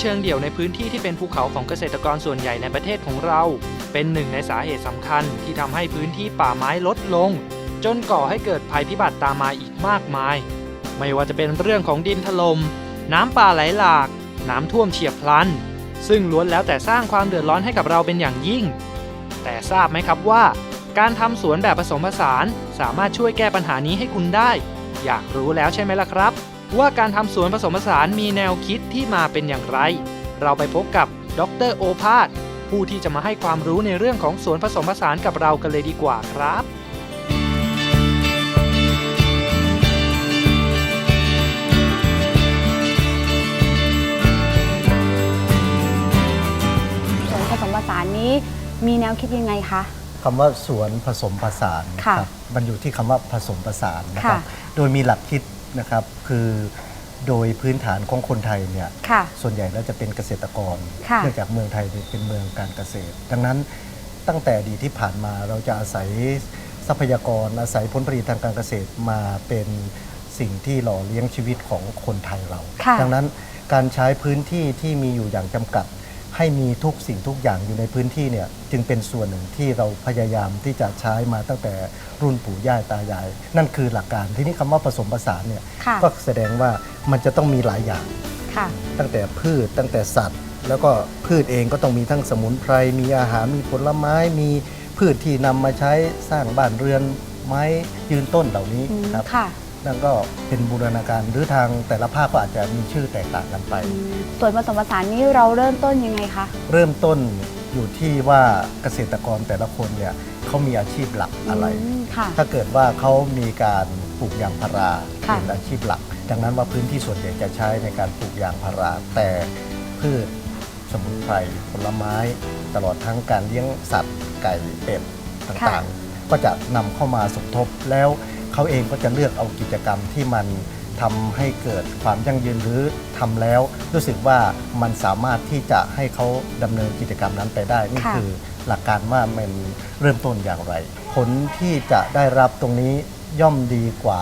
ชเชิงเดี่ยวในพื้นที่ที่เป็นภูเขาของเกษตรกรส่วนใหญ่ในประเทศของเรา เป็นหนึ่งในสาเหตุสำคัญที่ทำให้พื้นที่ป่าไม้ลดลง จนก่อให้เกิดภัยพิบัติตามมาอีกมากมาย ไม่ว่าจะเป็นเรื่องของดินถลม่มน้ำป่าไหลหลาก น้ำท่วมเฉียบพลัน ซึ่งล้วนแล้วแต่สร้างความเดือดร้อนให้กับเราเป็นอย่างยิ่ง แต่ทราบไหมครับว่า การทำสวนแบบผสมผสาน สามารถช่วยแก้ปัญหานี้ให้คุณได้ อยากรู้แล้วใช่ไหมล่ะครับ ว่าการทำสวนผสมผสานมีแนวคิดที่มาเป็นอย่างไร เราไปพบกับดรโอภาสผู้ที่จะมาให้ความรู้ในเรื่องของสวนผสมผสานกับเรากันเลยดีกว่าครับสวนผสมผสานนี้มีแนวคิดยังไงคะ คำว่าสวนผสมผสานค่ะครับมันอยู่ที่คำว่าผสมผสานนะครับค่ะโดยมีหลักคิด นะครับคือโดยพื้นฐานของคนไทยเนี่ยค่ะ ส่วนใหญ่แล้วจะเป็นเกษตรกรค่ะ เนื่องจากเมืองไทยเนี่ยเป็นเมืองการเกษตร ดังนั้นตั้งแต่อดีตที่ผ่านมาเราจะอาศัยทรัพยากรอาศัยผลผลิตทางการเกษตรมาเป็นสิ่งที่หล่อเลี้ยงชีวิตของคนไทยเรา ค่ะ ดังนั้นการใช้พื้นที่ที่มีอยู่อย่างจำกัด ให้มีทุกสิ่งทุกอย่างอยู่ในพื้นที่เนี่ยจึงเป็นส่วนหนึ่งที่เราพยายามที่จะใช้มาตั้งแต่รุ่นปู่ย่าตายาย นั่นคือหลักการที่นี่คำว่าผสมผสานเนี่ยค่ะก็แสดงว่ามันจะต้องมีหลายอย่าง ค่ะ ตั้งแต่พืชตั้งแต่สัตว์ แล้วก็พืชเองก็ต้องมีทั้งสมุนไพรมีอาหารมีผลไม้มีพืชที่นำมาใช้สร้างบ้านเรือนไม้ยืนต้นเหล่านี้อืมครับ ค่ะ นั่นก็เป็นบูรณาการหรือทางแต่ละภาคก็อาจจะมีชื่อแตกต่างกันไปอืมส่วนผสมผสานนี้เราเริ่มต้นยังไงคะ เริ่มต้นอยู่ที่ว่าเกษตรกรแต่ละคนเนี่ยเขามีอาชีพหลักอะไร มค่ะ ถ้าเกิดว่าเขามีการปลูกยางพาราค่ะ เป็นอาชีพหลัก ดังนั้นว่าพื้นที่ส่วนใหญ่จะใช้ในการปลูกยางพารา แต่พืชสมุนไพรผลไม้ ตลอดทั้งการเลี้ยงสัตว์ไก่เป็ดต่างๆ ก็จะนำเข้ามาสมทบแล้ว เขาเองก็จะเลือกเอากิจกรรมที่มันทำให้เกิดความยั่งยืนหรือทำแล้ว รู้สึกว่ามันสามารถที่จะให้เขาดำเนินกิจกรรมนั้นไปได้นี่ค่ะคือหลักการว่ามันเริ่มต้นอย่างไร ผลที่จะได้รับตรงนี้ย่อมดีกว่า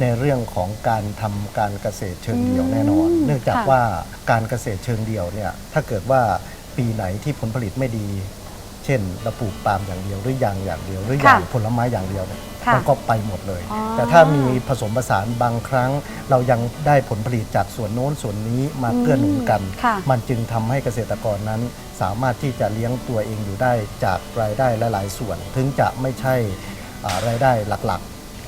ในเรื่องของการทำการเกษตรเชิงเดี่ยวแน่นอนอืมเนื่องจากค่ะว่าการเกษตรเชิงเดี่ยวเนี่ยถ้าเกิดว่าปีไหนที่ผลผลิตไม่ดี เช่นเราปลูกปาล์มอย่างเดียวหรือยางอย่างเดียวหรืออย่างผลไม้อย่างเดียวเนี่ย ค่ะมันก็ไปหมดเลย อ๋อ แต่ถ้ามีผสมผสานบางครั้ง เรายังได้ผลผลิตจากส่วนโน้นส่วนนี้มาเกื้อหนุนกัน ค่ะ มันจึงทำให้เกษตรกรนั้น สามารถที่จะเลี้ยงตัวเองอยู่ได้จากรายได้หลาย ๆ ส่วน ถึงจะไม่ใช่อ่ารายได้หลัก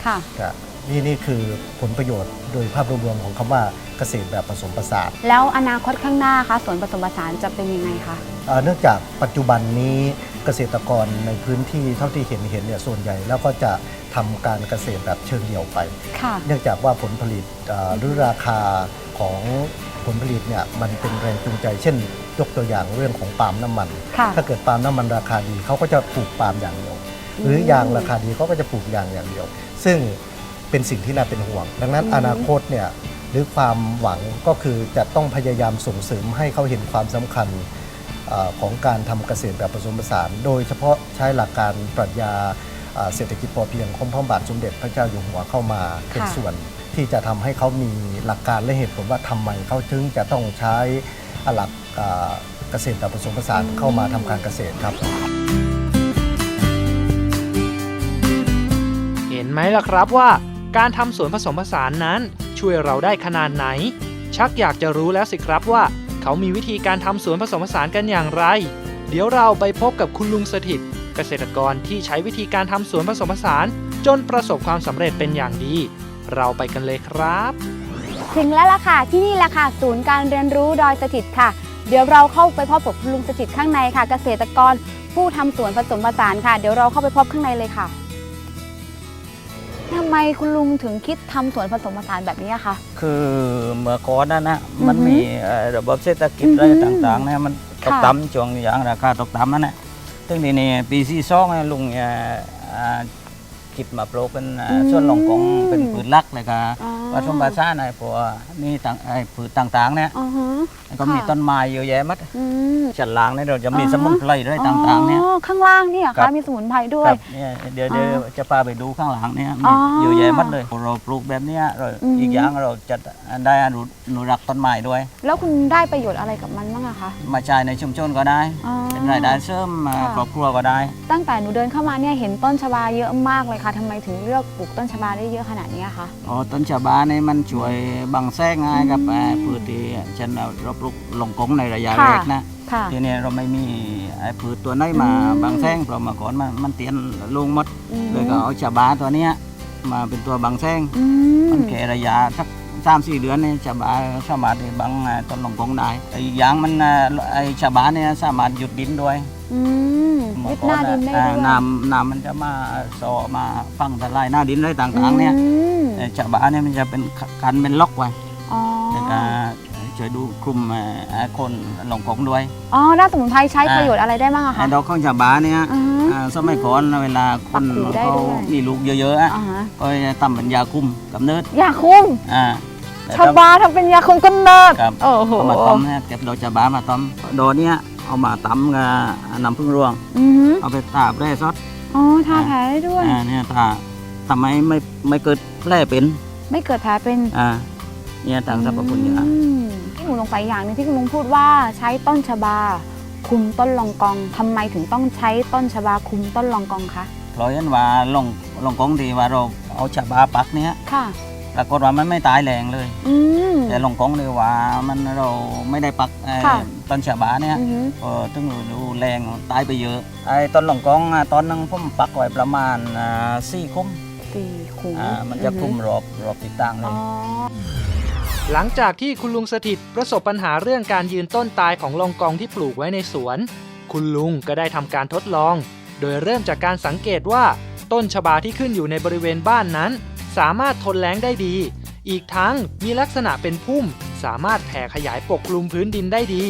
ค่ะ ๆครับนี่นี่คือผลประโยชน์โดยภาพรวมๆของคำว่าเกษตรแบบผสมผสาน แล้วอนาคตข้างหน้าคะสวนผสมผสานจะเป็นยังไงคะ เอ่อเนื่องจากปัจจุบันนี้ เกษตรกรในพื้นที่เท่าที่เห็นเห็นเนี่ยส่วนใหญ่แล้วก็จะทำการเกษตรแบบเชิงเดี่ยวไป ค่ะ เนื่องจากว่าผลผลิตเอ่อหรือราคาของผลผลิตเนี่ยมันเป็นแรงจูงใจ เช่น ยกตัวอย่างเรื่องของปาล์มน้ำมัน ค่ะ ถ้าเกิดปาล์มน้ำมันราคาดีเขาก็จะปลูกปาล์มอย่างเดียว หรือยางราคาดีเขาก็จะปลูกยางอย่างเดียว ซึ่งเป็นสิ่งที่น่าเป็นห่วง ดังนั้นอืม อนาคตเนี่ยหรือความหวังก็คือจะต้องพยายามส่งเสริมให้เขาเห็นความสำคัญเอ่อ ของการทำเกษตรแบบผสมผสาน โดยเฉพาะใช้หลักการปรัชญาเอ่อเศรษฐกิจพอเพียงของพระบาทสมเด็จพระเจ้าอยู่หัวเข้ามาเป็นค่ะส่วนที่จะทำให้เขามีหลักการและเหตุผลว่าทำไมเขาถึงจะต้องใช้หลักเอ่อเกษตรแบบผสมผสานเข้ามาทำการเกษตรครับ เห็นไหมล่ะครับว่า การทำสวนผสมผสานนั้นช่วยเราได้ขนาดไหน ชักอยากจะรู้แล้วสิครับว่า เขามีวิธีการทำสวนผสมผสานกันอย่างไร เดี๋ยวเราไปพบกับคุณลุงสถิตเกษตรกรที่ใช้วิธีการทำสวนผสมผสาน จนประสบความสำเร็จเป็นอย่างดี เราไปกันเลยครับ ถึงแล้วล่ะค่ะที่นี่แหละค่ะศูนย์การเรียนรู้ดอยสถิตค่ะ เดี๋ยวเราเข้าไปพบกับคุณลุงสถิตข้างในค่ะ เกษตรกรผู้ทำสวนผสมผสานค่ะ เดี๋ยวเราเข้าไปพบข้างในเลยค่ะ ทำไมคุณลุงถึงคิดทำสวนผสมผสานแบบนี้อะคะ คือเมื่อก่อนนั้นนะอือฮึมันมีเอ่อระบบเศรษฐกิจอือฮึอะไรต่างๆนะมันตกค่ะ ต่ำช่วงอย่างราคาตกต่ำนั่นนะซึ่งทีนี้ปีซีซองลุงเอ่ออ่าคิดมาปลูกเป็นอ่าส่วนหลงของเป็นปืนลักเลยค่ะอ๋อ ผสมผสานไอ้พวกนี่ต่างไอ้ผืนต่างๆเนี่ยอ๋อฮะก็มีค่ะ ต้นไม้เยอะแยะมัดอืมชั้นล่างเนี่ยเราจะมีอ่าฮะสมุนไพรด้วยต่างๆเนี่ย อ๋อข้างล่างนี่เหรอครัคะบ มีสมุนไพรด้วคยรับเนี่ยเดี๋ยวเดี๋ยวอ๋อจะพาไปดูข้างหลังเนี่ยอ๋มีอเยอะแยะมัดเลย เราปลูกแบบเนี้ยเราอืม อีกอย่างเราจะได้อนุอนุรักษ์ต้นไม้ด้วย แล้วคุณได้ประโยชน์อะไรกับมันบ้างอะคะมาใช้ในชุมชนก็ได้ อ๋อ เป็นรายได้เสริมมาค่ะ ครอบครัวก็ได้ ตั้งแต่หนูเดินเข้ามาเนี่ยเห็นต้นชบาเยอะมากเลยค่ะทำไมถึงเลือกปลูกต้นชบาได้เยอะขนาดนี้อะคะ อ๋อต้นฉบาเนี่ยมันช่วยบังแทรกง่ายกับอืมเอ่อพืชที่ฉันเอาเราปลูกลงกงในระยะค่ะ แรกนะ ค่ะ ทีนี้เราไม่มีไอ้พืชตัวไหนมาอืม บังแทรกเพราะเมื่อก่อนมันมันเตียนลงหมดอืมเลยก็เอาฉบาตัวเนี้ยมาเป็นตัวบังแทรกอืมมันแค่ระยะสักสามสี่เดือนเนี่ยฉบาสามารถที่บังเอ่อต้นลงกงได้อีกอย่างมันเอ่อไอ้ฉบาเนี่ยสามารถหยุดดินด้วย อืมเมื่ยึอดก่หอน้าดินได้เอ่ด้อวยน้ำน้ำมันจะมาสอมาฟังทลายหน้าดินอะไรต่างๆ เนี่ยอืมไอ้ฉบาเนี่ยมันจะเป็นกันเป็นล็อกไว้อ๋อแล้วก็ช่วยดูคลุมเอ่อไอ้คนหลงกงด้วย อ๋อด้านสมุนไพรใช้อ่าประโยชน์อะไรได้บ้างอะไอ้คะ ดอกของฉบาเนี่ยอือฮึอ่าสมัยก่อนเวลาคนปักหูได้เขาด้วย มีลูกเยอะๆอะอ่าฮะก็จะทำเป็นยาคุมกับเนิร์ดยาคุมอ่าแต่ชบาทำเป็นยาคุมกำเนิดครับ โอ้โห เอามาต้มเนี่ยเก็บดอกฉบามาต้มดอกเนี้ย เอามาตำกับน้ำผึ้งรวง อือฮึเอาไปตาบแร่ซอสอ๋อทาแผลได้ด้วย อ่าเนี่ยถ้าทำไมไม่ไม่เกิดแผลเป็นไม่เกิดแผลเป็นอ่าเนี่ยต่างสรรพคุณยาอืมที่หนูสงสัยอย่างหนึงที่คุณลุงพูดว่าใช้ต้นชบา คุมต้นลองกองทำไมถึงต้องใช้ต้นชบาคุมต้นลองกองคะเพราะฉะนั้นว่าลงลงกองดีว่าเราเอาฉบาปักเนี้ยค่ะ ปรากฏว่ามันไม่ตายแรงเลย อืม แต่ลงกองดีว่ามันเราไม่ได้ปักไอ้ค่ะ ต้นฉบาเนี่ยอือฮึเออตึงดูแรงตายไปเยอะไอ้ต้นหลงกองอะตอนนึงผมปักไว้ประมาณอ่าสี่คุ้มสี่ขุมอ่ามันจะคุมรอบรอบติดตั้งเลอ๋ย อ หลังจากที่คุณลุงสถิตประสบปัญหาเรื่องการยืนต้นตายของลองกองที่ปลูกไว้ในสวน คุณลุงก็ได้ทำการทดลอง โดยเริ่มจากการสังเกตว่า ต้นชบาที่ขึ้นอยู่ในบริเวณบ้านนั้น สามารถทนแล้งได้ดี อีกทั้งมีลักษณะเป็นพุ่ม สามารถแผ่ขยายปกคลุมพื้นดินได้ดี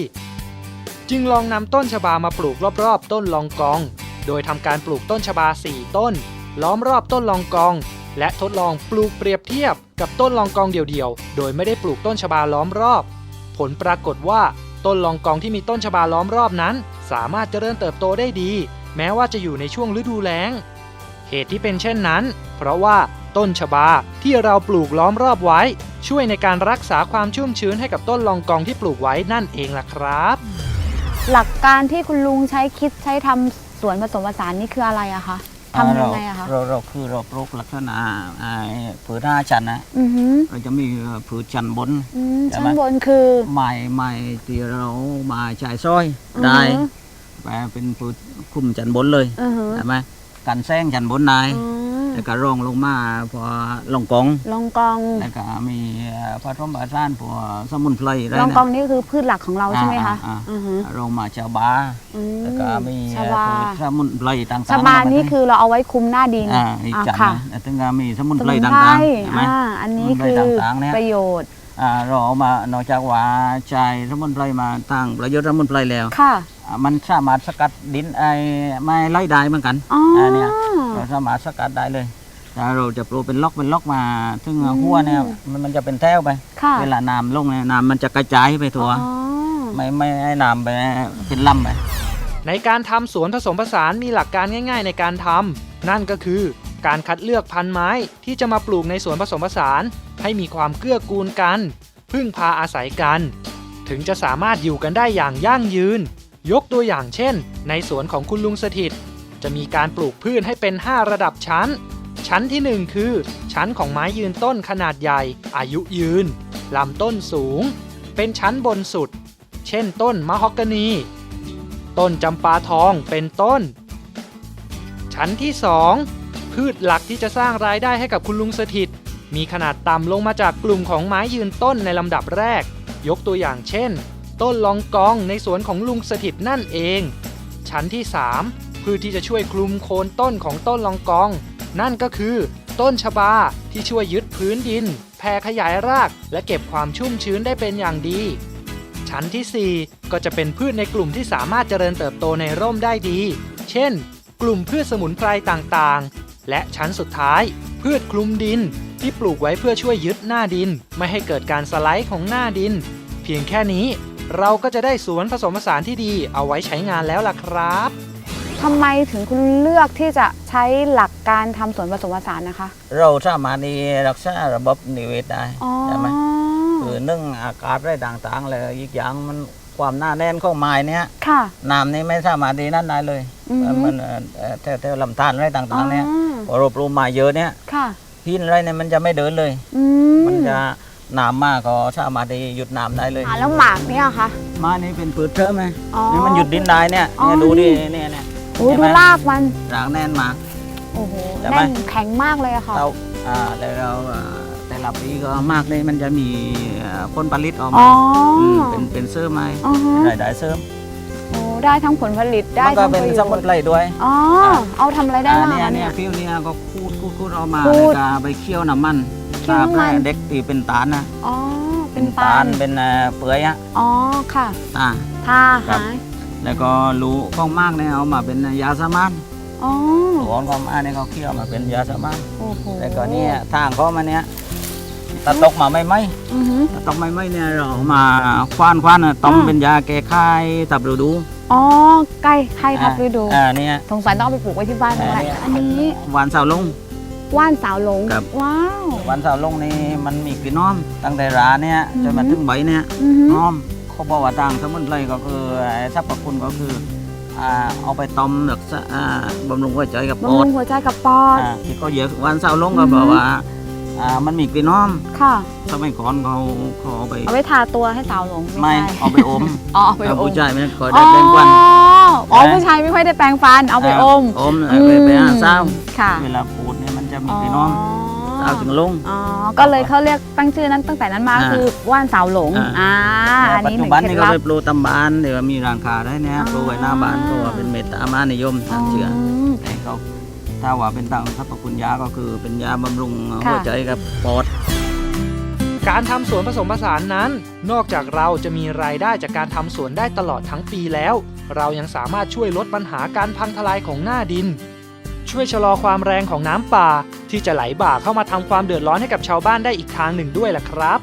จึงลองนำต้นชบามาปลูกรอบๆ ต้นลองกอง โดยทำการปลูกต้นชบา 4 ต้น ล้อมรอบต้นลองกอง และทดลองปลูกเปรียบเทียบกับต้นลองกองเดี่ยวๆ โดยไม่ได้ปลูกต้นชบาล้อมรอบ ผลปรากฏว่าต้นลองกองที่มีต้นชบาล้อมรอบนั้น สามารถเจริญเติบโตได้ดี แม้ว่าจะอยู่ในช่วงฤดูแล้ง เหตุที่เป็นเช่นนั้น เพราะว่า ต้นชบา ที่เราปลูกล้อมรอบไว้ ช่วยในการรักษาความชุ่มชื้นให้กับต้นลองกองที่ปลูกไว้นั่นเองล่ะครับ หลักการที่คุณลุงใช้คิดใช้ทำสวนผสมผสานนี่คืออะไรอะคะทำยังไงอะคะเราเราคือเราปลูกลักษณะไอ้ผืนหน้าจันทร์นะอือหือเราจะมีผืนจันทร์บน อืมใช่ชั้ไหมนบนคือไม้ไม้ที่เรามาใช้ซอยอือฮึ ได้แปลเป็นผืนคุมจันทร์บนเลยอือหือใช่ไหมกันแซงจันทร์บนได้อืม แล้วก็ร่องลงมาพอลงกอง ลองกองแล้วก็มีผสมผสานพวกสมุนไพรอะไรลองนะกองนี่คือพืชหลักของเราใช่ไหมคะอ่าอ่าอือหือลงมาชาวบาอืมแล้วก็มีชบาสมุนไพรต่างๆชบานี่คือเราเอาไว้คุมหน้าดินอ่าอีกอ่าจันทร์ค่ะนะแล้วถึงก็มีสมุนสไพรมุนต่ไพรางๆใช่ไหมอ่าอันนี้สมุนไพรคือต่างๆเนี่ยประโยชน์อ่าเราเอามานอกจากว่าใช้สมุนไพรมาตั้งประโยชน์สมุนไพรแล้วค่ะอ่า มันสามารถสกัดดินไอ้ไม้ไล่ได้เหมือนกันอ๋ออาเนี่ยเราสามารถสกัดได้เลยแต่เราจะปลูกเป็นล็อกเป็นล็อกมา ซึ่งอืมหัวเนี่ยมันมันจะเป็นแถวไป ค่ะเวลาน้ำลงเนี่ยน้ำมันจะกระจายไปทั่ว อ๋อไม่ไม่ให้น้ำไปเป็นลำไป ในการทำสวนผสมผสานมีหลักการง่าย ๆ ในการทำนั่นก็คือ การคัดเลือกพันธุ์ไม้ที่จะมาปลูกในสวนผสมผสาน ให้มีความเกื้อกูลกัน พึ่งพาอาศัยกัน ถึงจะสามารถอยู่กันได้อย่างยั่งยืน ยกตัวอย่างเช่น ในสวนของคุณลุงสถิต จะมีการปลูกพืชให้เป็น 5 ระดับชั้น ชั้นที่ 1 คือ ชั้นของไม้ยืนต้นขนาดใหญ่ อายุยืน ลำต้นสูง เป็นชั้นบนสุด เช่นต้นมะฮอกกานี ต้นจำปาทองเป็นต้น ชั้นที่ 2 พืชหลักที่จะสร้างรายได้ให้กับคุณลุงสถิต มีขนาดต่ำลงมาจากกลุ่มของไม้ยืนต้นในลำดับแรก ยกตัวอย่างเช่น ต้นลองกองในสวนของลุงสถิตนั่นเอง ชั้นที่ 3 พืชที่จะช่วยคลุมโคนต้นของต้นลองกอง นั่นก็คือ ต้นชบาที่ช่วยยึดพื้นดิน แผ่ขยายราก และเก็บความชุ่มชื้นได้เป็นอย่างดี ชั้นทีสี่ 4 ก็จะเป็นพืชในกลุ่มที่สามารถเจริญเติบโตในร่มได้ดี เช่น กลุ่มพืชสมุนไพรต่างๆ และชั้นสุดท้าย พืชคลุมดินที่ปลูกไว้เพื่อช่วยยึดหน้าดิน ไม่ให้เกิดการสไลด์ของหน้าดิน เพียงแค่นี้ เราก็จะได้สวนผสมผสานที่ดีเอาไว้ใช้งานแล้วล่ะครับทำไมถึงคุณเลือกที่จะใช้หลักการทำสวนผสมผสานนะคะ เราสามารถที่รักษาระบบนิเวศได้อ๋อใช่ไหมคือนึ่งอากาศอะไรต่างๆเลยอีกอย่างมันความหน้าแน่นของไม้เนี้ยค่ะน้ำนี่ไม่สามารถดีนั่นได้เลยอือฮึมันเอ่อเอ่อแถวแถวลำธารอะไรต่างๆเนี่ยอ๋อพอเราปลูกไม้เยอะเนี่ยค่ะหินอะไรเนี่ยมันจะไม่เดินเลยอืมันจะ น้ำมากก็สามารถที่หยุดน้ำได้เลยอ่าแล้วหมากเนี่ยคะ ไม้นี่เป็นพืชเทิมไหมอ๋อนี่มันหยุดดินได้เนี่ยอ๋อ เนี่ยดูดินี่เนี่ยเนี่ยโอ้ยเห็นดูไหมรากมัน รากแน่นมาก โอ้โหใช่ไหม แน่นแข็งมากเลยอะค่ะ เราอ่าแล้วเราอ่าแต่ละปีก็มากเลยมันจะมีอ่าผลผลิตออกอ๋มาอมเป็นเป็นเสริมไม้อ๋อฮะรายได้เสริมโอ้ได้ทั้งผลผลิตได้มันก็ทั้งเป็นประโยสมุนชน์ไพรด้วย อ๋อ เอาทำอะไรได้อ่าบ้างเนี่ยคะเนี่เนี่ยยฟิวเนี่ยก็คูดคูดคูดออกมาขูในดการไปเคี่ยวน้ำมันเคี่ยวน้ำมันตราบเด็กตีเป็นตาลนะอ๋อเป็นตาตาลลเป็นเอ่อเปื่อยอะอ๋อค่ะอ่า ทาครับหายแล้วก็รูข้องมากเนี่ยเอามาเป็นยาสมานอ๋อหัวข้องมากเนี่ยเขาเคี่ยวมาเป็นยาสมานโอ้โหแล้วก็เนี่ยทางเขามาเนี่ยตะตกมาไม่ไหมอือหือตะตกไม่ไหมเนี่ยเราเอามาคว้านคว้านๆน่ะต้มอ่าเป็นยาแก้ไข้ตับฤดูอ๋อใกล้ใครทับฤดูอ่าเนี่ย สงสัยต้องเอาไปปลูกไว้ที่บ้านอ่าแล้วเนี่ยอันนี้หวานสาวลง ว่านสาวหลงครับ ว้าวหวานสาวลงนี่มันมีกลิ่นน้อม ตั้งแต่ราเนี่ยอือฮึจนมาถึงใบเนี่ยอือหือน้อมเขาบอกว่าทางสมุนไพรก็คือไอ้สรรพคุณก็คืออ่าเอาไปต้มรักษาอ่าบำรุงหัวใจกับปบำอรุดงหัวใจกับปอด อ่าที่เขาเยอะวันเสาร์ลงก็อือฮึ บอกว่าอ่ามันมีกลิ่นน้อมค่ะ สมัยก่อนเขาเขาเอาไปเอาไว้ทาตัวให้สาวหลงไม่ใช่เอาไปอมอ๋อเอาไปถ้าอผู้มชายไม่คอยได้แปลงควัน อ๋ออ๋อใช่ไหมผู้ชายไม่ค่อยได้แปรงฟัน เอาไปอม อมเอาไปไปหาเศร้า ค่ะ เวลาพูดเนี่ยมัน จะมีกลิ่นน้อมเศร้าถึงลง อ๋อ ก็เลยเขาเรียกตั้งชื่อนั้นตั้งแต่นั้นมาอ่าคือว่านสาวหลง อ่า อ่า อันปัจนี้หจุนึ่งบันเคล็นี่ดก็ลับไปปลูกตำบานเดี๋ยวมีร้านค้าได้เนี่ยอ่าปลูกไว้หน้าบ้านก็ว่าเป็นเมตตามานิยมทางเชื่อม แต่เขาถ้าว่าเป็นตังสรรพคุณยาก็คือเป็นยาบำรุงค่ะหัวใจกับปอด การทำสวนผสมผสานนั้น นอกจากเราจะมีรายได้จากการทำสวนได้ตลอดทั้งปีแล้ว เรายังสามารถช่วยลดปัญหาการพังทลายของหน้าดิน ช่วยชะลอความแรงของน้ำป่า ที่จะไหลบ่าเข้ามาทำความเดือดร้อนให้กับชาวบ้านได้อีกทางหนึ่งด้วยล่ะครับ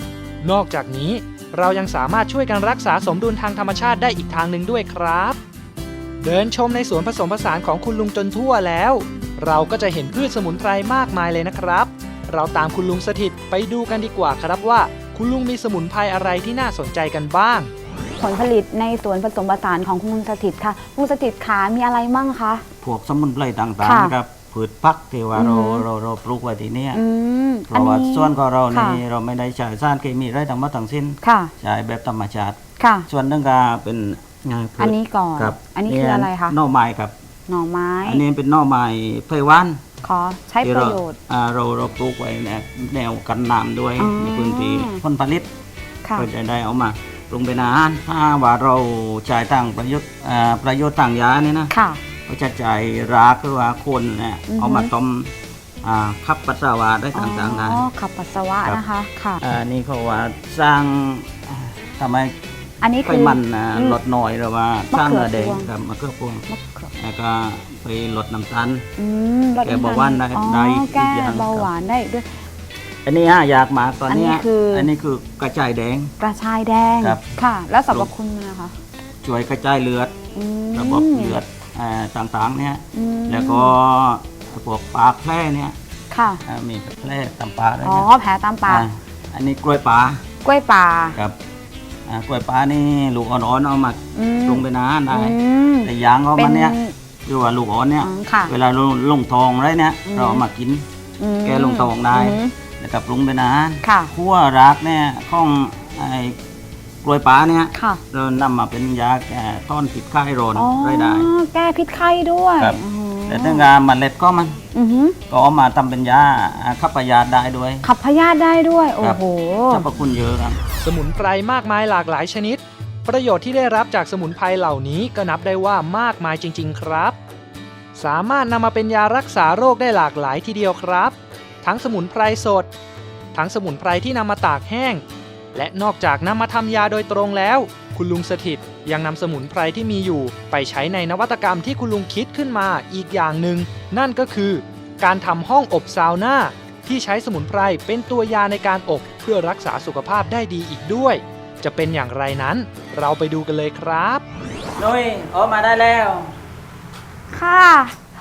นอกจากนี้เรายังสามารถช่วยกันรักษาสมดุลทางธรรมชาติได้อีกทางหนึ่งด้วยครับ เดินชมในสวนผสมผสานของคุณลุงจนทั่วแล้ว เราก็จะเห็นพืชสมุนไพรมากมายเลยนะครับ เราตามคุณลุงสถิตไปดูกันดีกว่าครับว่า คุณลุงมีสมุนไพรอะไรที่น่าสนใจกันบ้าง ผลผลิตในสวนผสมผสานของคุณลุงสถิตค่ะลุงสถิตขามีอะไรมั่งคะ พวกสมุนไพรต่างค่ะๆนะครับพืชพักที่ว่าเราอือฮึ เราเราปลูกไว้ที่เนี่ยอืมเพราะว่าส่วนของเรานี่ค่ะเราไม่ได้ใช้สารเคมีอะไรทั้งหมดทั้งสิ้นค่ะใช้แบบธรรมชาติ ค่ะ ส่วนหนึงก็เป็นงานพืชอันนี้ก่อน ครับอันนี้คืออะไรคะหน่อไม้ครับ หน่อไม้อันนี้เป็นหน่อไม้ไผ่หว่านขอใช้ที่ประเราโยชน์ อ่าเราเราปลูกไว้แนวแนวกันน้ำด้วยอ๋อ ในพื้นที่ผลผลิต ค่ะ ก็จะได้เอามาปรุงเป็นอาหารถ้าว่าเราใช้ทางประโยชน์อ่าประโยชน์ทางยาเนี่ยนะค่ะ ก็จะจ่ายรากหรือว่าโคนเนี่ยอือฮึ เอามาต้มอ่าขับปัสสาวะได้อ๋อต่างๆได้ขับปัสสาวะครับ นะคะค่ะ อ่านี่เขาว่าสร้างอ่าทำไมอันนี้ไขคือ มันอ่าอืมลดน้อยหรือว่ามะสร้างเขือเนื้อแดงพวง ครับมะเขือพวงมะเขือแล้วก็ไปลดน้ำตาล อืมลดแก้เบาหวานได้อ๋อได้อีกแก้อย่างเบาหวานได้ด้วย อันนี้ฮะอยากมากตอนอันนี้เนี้ยคือ อันนี้คือกระจายแดง กระชายแดงครับ ค่ะ แล้วสรรพคุณมันนะคะช่วยกระจายเลือด อืมระบบเลือด อ่าต่างๆเนี่ยอืมแล้วก็พวกปากแผลเนี่ยค่ะ อ่ามีแผลตามปากด้วยอ๋อ นะแผลตามปากอ่าอันนี้กล้วยป่ากล้วยป่าครับอ่ากล้วยป่านี่ลูกอ่อนๆเอามาอืมปรุงเป็นอาหารได้อืมแต่ยางเขาเป็นมันเนี่ยคือว่าลูกอ่อนเนี่ย อ๋อค่ะเวลาเราลงทองอะไรเนี่ยอืม เราเอามากิน อืมแกลงทองได้ อืมแล้วก็ปรุงเป็นอาหารค่ะขั้วรากเนี่ยของไอ้ กล้วยป่าเนี่ยค่ะ เรานำมาเป็นยาแก้ต้อนผิดไข้โรนอ๋อได้ได้ แก้พิษไข้ด้วยครับอ๋อแต่ถ้างานเมล็ดก็มันอือหือก็เอามาทำเป็นยาขับประหยาดได้ด้วย ขับพยาธิได้ด้วย โอ้ครับโห สรรพคุณเยอะครับ สมุนไพรมากมายหลากหลายชนิด ประโยชน์ที่ได้รับจากสมุนไพรเหล่านี้ก็นับได้ว่ามากมายจริง ๆ ครับ สามารถนำมาเป็นยารักษาโรคได้หลากหลายทีเดียวครับ ทั้งสมุนไพรสด ทั้งสมุนไพรที่นำมาตากแห้ง และนอกจากนำมาทำยาโดยตรงแล้ว คุณลุงสถิตยังนำสมุนไพรที่มีอยู่ ไปใช้ในนวัตกรรมที่คุณลุงคิดขึ้นมาอีกอย่างหนึ่ง นั่นก็คือ การทำห้องอบซาวน่าที่ที่ใช้สมุนไพรเป็นตัวยาในการอบเพื่อรักษาสุขภาพได้ดีอีกด้วย จะเป็นอย่างไรนั้น เราไปดูกันเลยครับ นุ้ยออกมาได้แล้ว ค่ะ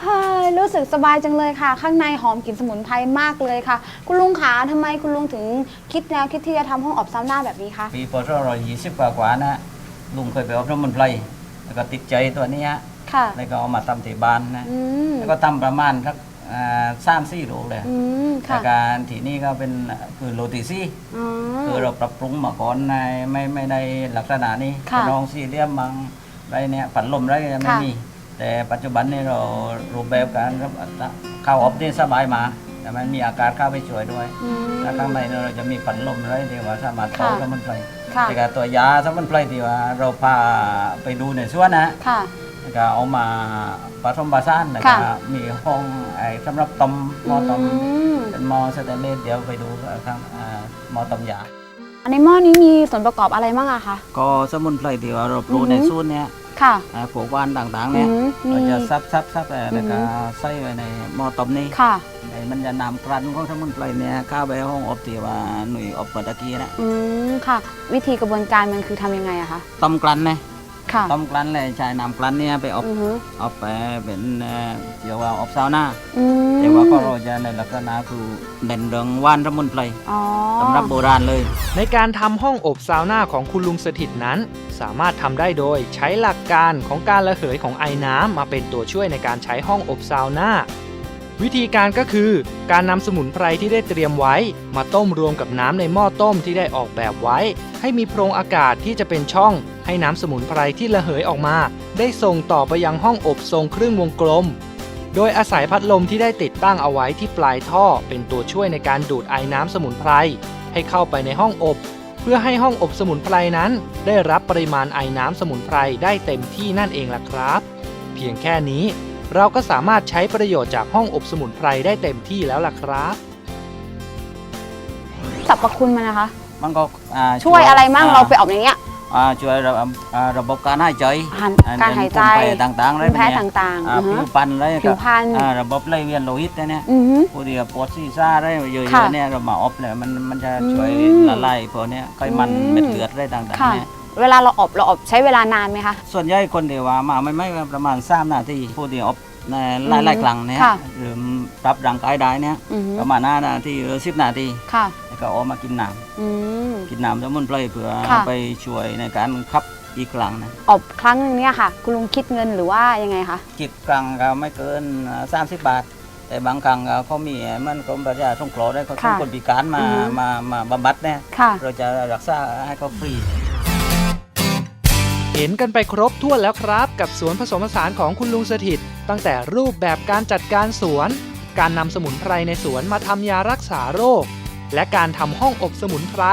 เฮ้ยรู้สึกสบายจังเลยค่ะ ข้างในหอมกลิ่นสมุนไพรมากเลยค่ะ คุณลุงขาทำไมคุณลุงถึงคิดแนวคิดที่จะทำห้องอบซาวน่าแบบนี้คะปีพศเรายี่สิบกว่ากว่าๆนะลุงเคยไปอบรมมันต์ไพรแล้วก็ติดใจตัวนี้ฮะค่ะแล้วก็เอามาทำที่บ้านนะอืมแล้วก็ทำประมาณสักสามสี่โลเลยอืมแต่ค่ะการที่นี่ก็เป็นคือโรตีซี่ อ๋อ คือเราปรับปรุงมาก่อนในไม่ไม่ได้ลักษณะนี้ค่ะน้องสี่เหลี่ยมบางไรเนี่ยปัดลมไรไม่ค่ะ มี แต่ปัจจุบันนี้เรารูปแบบการเข้าออฟนี่สบายมาแต่มันมีอากาศเข้าไปช่วยด้วยอืม แล้วข้างในเนี่ยเราจะมีปัดลมไรที่ว่าสามารถค่ะเข้าสมุนไพรค่ะ แต่ก็ตัวยาสมุนไพรที่ว่าเราพาไปดูในสวนนะ ค่ะ แล้วก็เอามาผสมผสานแล้วก็ค่ะ มีห้องไอ้สำหรับต้มหม้อต้มมเป็นหม้อสแตนเลสเดี๋ยวไปดูข้างอ่าหม้อต้มยาอันในหม้อนี้มีส่วนประกอบอะไรบ้างอะคะ ก็สมุนไพรที่ว่าเราปลูกอือหืในอสูตรเนี้ย ค่ะอ่าพวกหวานต่างๆอืเนี่ยมเรามีจะซับซับซับแล้วอือหืก็อใส่ไว้ในหม้อต้มนี้ค่ะ ไอ้มันจะนำกลั่นของสมุนไพรเนี่ยเข้าไปห้องอบที่ว่าหน่วยอบเมื่อตะกี้นะอืมค่ะ วิธีกระบวนการมันคือทำยังไงอะคะต้มกลั่นนะค่ะ ต้มกลั่นเลยใช้น้ำกลั่นเนี่ยไปอบอือฮึอบไปเป็นเอ่อเดี๋ยวว่าอบซาวน่าอืมแต่ว่าก็เราจะในลักษณะคือเด่นเรื่องหวานสมุนไพรอ๋อ สำหรับโบราณเลย ในการทำห้องอบซาวน่าของคุณลุงสถิตนั้น สามารถทำได้โดยใช้หลักการของการระเหยของไอน้ำมาเป็นตัวช่วยในการใช้ห้องอบซาวน่า วิธีการก็คือการนำสมุนไพรที่ได้เตรียมไว้ มาต้มรวมกับน้ำในหม้อต้มที่ได้ออกแบบไว้ ให้มีโพรงอากาศที่จะเป็นช่อง ให้น้ำสมุนไพรที่ระเหยออกมา ได้ส่งต่อไปยังห้องอบทรงครึ่งวงกลม โดยอาศัยพัดลมที่ได้ติดตั้งเอาไว้ที่ปลายท่อ เป็นตัวช่วยในการดูดไอน้ำสมุนไพรให้เข้าไปในห้องอบ เพื่อให้ห้องอบสมุนไพรนั้น ได้รับปริมาณไอน้ำสมุนไพรได้เต็มที่นั่นเองล่ะครับ เพียงแค่นี้ เราก็สามารถใช้ประโยชน์จากห้องอบสมุนไพรได้เต็มที่แล้วล่ะครับ สรรพคุณมันนะคะ มันก็อ่าช่วยอะไรมั่งเราไปออกอย่างเงี้ยอ่าช่วยระบบอ่าระบบการหายใจหันอ่การหายใจภูมิแพ้ต่างๆอะไรภูมิแพ้แบบเนี้ยต่างๆอ่าอือฮึผิวพรรณอะไรผิวพรรณ อ่าระบบไหลเวียนโลหิตเนี่ย อือฮึผู้ที่ปวดศีรษะอะไรเยอะค่ะๆเนี่ยเรามาอบเนี่ยมันมันจะช่วยอืมละลายพวกเนี้ยไขมันอืมเม็ดเลือดอะไรต่างค่ะๆเนี่ย เวลาเราอบเราอบใช้เวลานานไหมคะ ส่วนใหญ่คนเดียวว่ามาไม่ไม่ประมาณสามนาทีผู้ที่อบในไล่ไล่กลางเนี่ยค่ะหรือปรับร่างกายได้เนี่ยอือฮึ ประมาณห้านาทีหรือสิบนาทีค่ะ แล้วก็ออกมากินน้อืมำกินน้ำสมุนไพรเพื่อค่ะ ไปช่วยในการขับอีกครั้งนะอบครั้งหนึงเนี่ยค่ะ คุณลุงคิดเงินหรือว่ายังไงคะคิดครั้งก็ไม่เกินสามสิบบาท แต่บางครั้งก็เขามีเหมันกรมประชาสงเคราะห์ได้เขาส่งค่ะคนพิการมาอือฮึ มามาบำบัดเนี่ยค่ะ เราจะรักษาให้เขาฟรี เห็นกันไปครบถ้วนแล้วครับ กับสวนผสมผสานของคุณลุงสถิต ตั้งแต่รูปแบบการจัดการสวน การนำสมุนไพรในสวนมาทำยารักษาโรค และการทำห้องอบสมุนไพร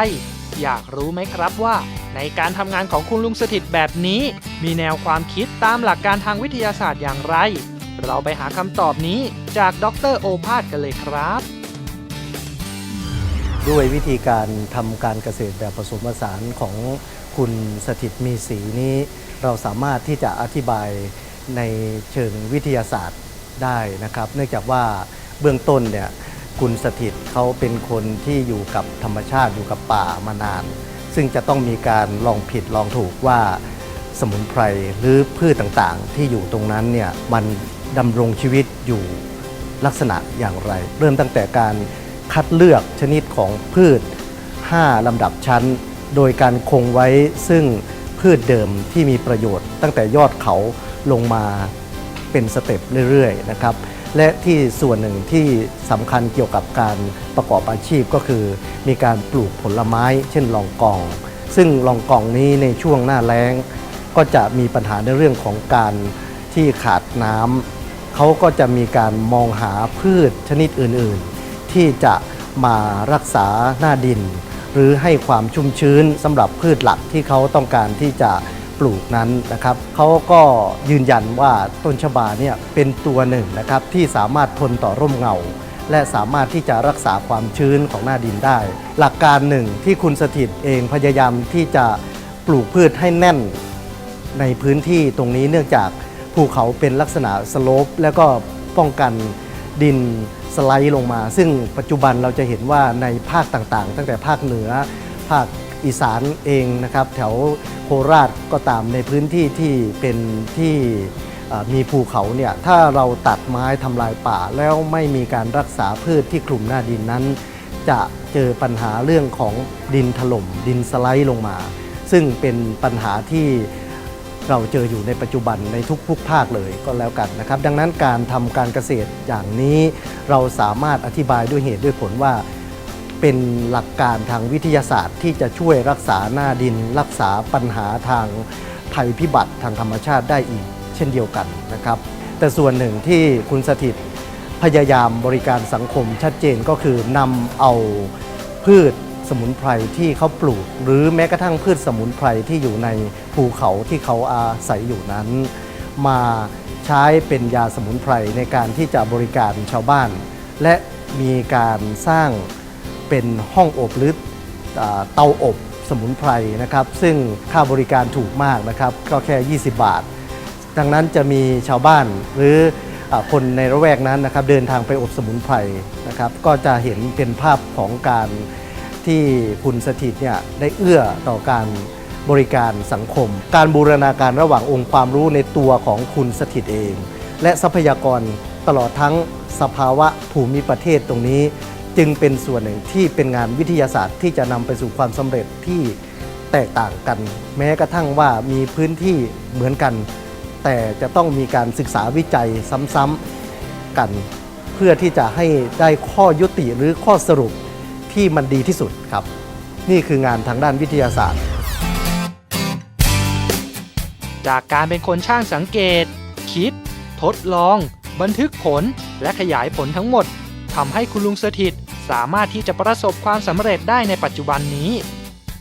อยากรู้ไหมครับว่า ในการทำงานของคุณลุงสถิตแบบนี้ มีแนวความคิดตามหลักการทางวิทยาศาสตร์อย่างไร เราไปหาคำตอบนี้จากดรโอภาสกันเลยครับ ด้วยวิธีการทำการเกษตรแบบผสมผสานของ คุณสถิตมีสีนี้ เราสามารถที่จะอธิบายในเชิงวิทยาศาสตร์ได้นะครับ เนื่องจากว่าเบื้องต้นเนี่ยคุณสถิตเขาเป็นคนที่อยู่กับธรรมชาติอยู่กับป่ามานาน ซึ่งจะต้องมีการลองผิดลองถูกว่าสมุนไพรหรือพืชต่างๆ ที่อยู่ตรงนั้นเนี่ยมันดำรงชีวิตอยู่ลักษณะอย่างไร เริ่มตั้งแต่การคัดเลือกชนิดของพืช 5 ลำดับชั้น โดยการคงไว้ซึ่งพืชเดิมที่มีประโยชน์ ตั้งแต่ยอดเขาลงมาเป็นสเต็ปเรื่อยๆนะครับและที่ส่วนหนึ่งที่สำคัญเกี่ยวกับการประกอบอาชีพก็คือ มีการปลูกผลไม้ เช่นลองกอง ซึ่งลองกองนี้ในช่วงหน้าแล้ง ก็จะมีปัญหาในเรื่องของการที่ขาดน้ำเขาก็จะมีการมองหาพืชชนิดอื่นๆ ที่จะมารักษาหน้าดิน หรือให้ความชุ่มชื้นสำหรับพืชหลักที่เขาต้องการที่จะปลูกนั้นนะครับเขาก็ยืนยันว่าต้นชบาเนี่ยเป็นตัวหนึ่งนะครับที่สามารถทนต่อร่มเงา และสามารถที่จะรักษาความชื้นของหน้าดินได้ หลักการหนึ่งที่คุณสถิตเองพยายามที่จะปลูกพืชให้แน่นในพื้นที่ตรงนี้เนื่องจากภูเขาเป็นลักษณะสโลป แล้วก็ป้องกันดิน ไลด์ลงมา ซึ่งปัจจุบันเราจะเห็นว่าในภาคต่างๆ ตั้งแต่ภาคเหนือ ภาคอีสานเองนะครับ แถวโคราชก็ตามในพื้นที่ที่เป็นที่มีภูเขาเนี่ยถ้าเราตัดไม้ทำลายป่าแล้วไม่มีการรักษาพืชที่คลุมหน้าดินนั้น จะเจอปัญหาเรื่องของดินถล่มดินสไลด์ลงมา ซึ่งเป็นปัญหาที่ เราเจออยู่ในปัจจุบันในทุกๆภาคเลยก็แล้วกันนะครับ ดังนั้นการทำการเกษตรอย่างนี้เราสามารถอธิบายด้วยเหตุด้วยผลว่า เป็นหลักการทางวิทยาศาสตร์ ที่จะช่วยรักษาหน้าดิน รักษาปัญหาทางภัยพิบัติทางธรรมชาติได้อีก เช่นเดียวกันนะครับ แต่ส่วนหนึ่งที่คุณสถิตพยายามบริการสังคมชัดเจนก็คือนำเอาพืช สมุนไพรที่เขาปลูก หรือแม้กระทั่งพืชสมุนไพรที่อยู่ในภูเขาที่เขาอาศัยอยู่นั้น มาใช้เป็นยาสมุนไพรในการที่จะบริการชาวบ้าน และมีการสร้างเป็นห้องอบหรืออ่าเตาอบสมุนไพรนะครับ ซึ่งค่าบริการถูกมากนะครับ ก็แค่ 20 บาท ดังนั้นจะมีชาวบ้านหรืออคนในระแวกนั้นนะครับเดินทางไปอบสมุนไพรนะครับ ก็จะเห็นเป็นภาพของการ ที่คุณสถิตเนี่ยได้เอื้อต่อการบริการสังคม การบูรณาการระหว่างองค์ความรู้ในตัวของคุณสถิตเอง และทรัพยากรตลอดทั้งสภาวะภูมิประเทศตรงนี้ จึงเป็นส่วนหนึ่งที่เป็นงานวิทยาศาสตร์ที่จะนำไปสู่ความสำเร็จที่แตกต่างกัน แม้กระทั่งว่ามีพื้นที่เหมือนกัน แต่จะต้องมีการศึกษาวิจัยซ้ำๆกัน เพื่อที่จะให้ได้ข้อยุติหรือข้อสรุป ที่มันดีที่สุดครับ นี่คืองานทางด้านวิทยาศาสตร์ จากการเป็นคนช่างสังเกต คิด ทดลอง บันทึกผลและขยายผลทั้งหมดทำให้คุณลุงสถิตสามารถที่จะประสบความสำเร็จได้ในปัจจุบันนี้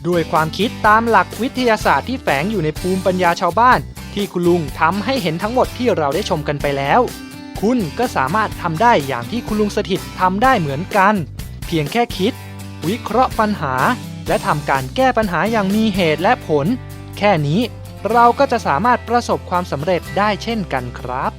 ด้วยความคิดตามหลักวิทยาศาสตร์ที่แฝงอยู่ในภูมิปัญญาชาวบ้าน ที่คุณลุงทำให้เห็นทั้งหมดที่เราได้ชมกันไปแล้ว คุณก็สามารถทำได้อย่างที่คุณลุงสถิตทำได้เหมือนกัน พียงแค่คิด วิเคราะห์ปัญหา และทำการแก้ปัญหาอย่างมีเหตุและผล แค่นี้เราก็จะสามารถประสบความสำเร็จได้เช่นกันครับ